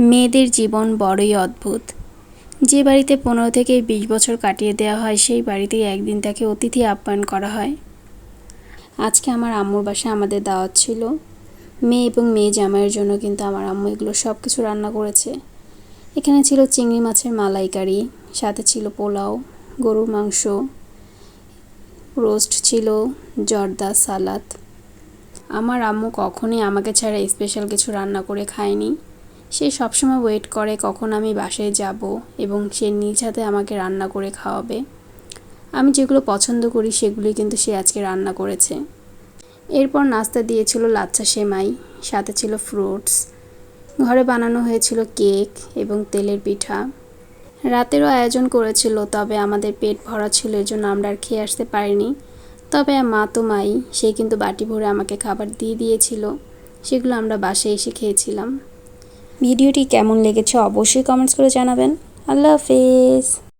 মেয়েদের জীবন বড়ই অদ্ভুত। যে বাড়িতে পনেরো থেকে বিশ বছর কাটিয়ে দেওয়া হয়, সেই বাড়িতেই একদিন তাকে অতিথি আপ্যায়ন করা হয়। আজকে আমার আম্মুর বাসায় আমাদের দাওয়াত ছিল। মেয়ে এবং মেয়ে জামাইয়ের জন্য কিন্তু আমার আম্মু এগুলো সব কিছু রান্না করেছে। এখানে ছিল চিংড়ি মাছের মালাইকারি, সাথে ছিল পোলাও, গরুর মাংস, রোস্ট ছিল, জর্দা সালাদ। আমার আম্মু কখনোই আমাকে ছাড়া স্পেশাল কিছু রান্না করে খায়নি। সে সবসময় ওয়েট করে কখন আমি বাসায় যাব এবং সে নিজ হাতে আমাকে রান্না করে খাওয়াবে। আমি যেগুলো পছন্দ করি সেগুলি কিন্তু সে আজকে রান্না করেছে। এরপর নাস্তা দিয়েছিল লাচ্চা সেমাই, সাথে ছিল ফ্রুটস ঘরে বানানো হয়েছিল কেক এবং তেলের পিঠা। রাতেরও আয়োজন করেছিল, তবে আমাদের পেট ভরা ছিল জন্য আমরা আর খেয়ে আসতে পারিনি। তবে মা তো মাই, সে কিন্তু বাটি ভরে আমাকে খাবার দিয়ে দিয়েছিল। সেগুলো আমরা বাসায় এসে খেয়েছিলাম। ভিডিওটি কেমন লেগেছে অবশ্যই কমেন্টস করে জানাবেন। আল্লাহ হাফেজ।